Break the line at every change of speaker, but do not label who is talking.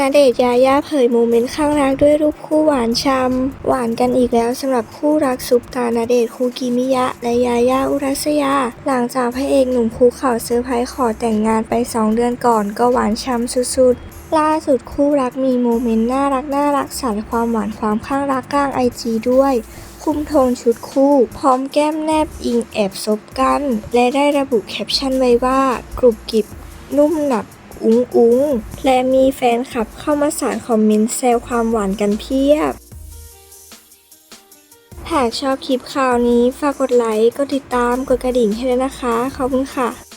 ณเดชยาย่าเผยโมเมนต์ข้างรักด้วยรูปคู่หวานช่ำหวานกันอีกแล้วสำหรับคู่รักซุปตาณเดชคูกิมิยะ และยาย่าอุรัสยา หลังจากพระเอกหนุ่มภูเขาเซอร์ไพรส์ขอแต่งงานไป 2 เดือนก่อนก็หวานช่ำสุดๆ ล่าสุดคู่รักมีโมเมนต์น่ารักน่ารักสารความหวานความข้างรักกลางไอจีด้วย คุมโทนชุดคู่ พร้อมแก้มแนบอิงแอบซบกัน และได้ระบุแคปชั่นไว้ว่ากรุบกริบนุ่มหนับอุ้งอุ้งและมีแฟนคลับเข้ามาสารคอมเมนต์แซวความหวานกันเพียบ หากชอบคลิปข่าวนี้ ฝากกดไลค์ กดติดตาม กดกระดิ่งให้ด้วยนะคะ ขอบคุณค่ะ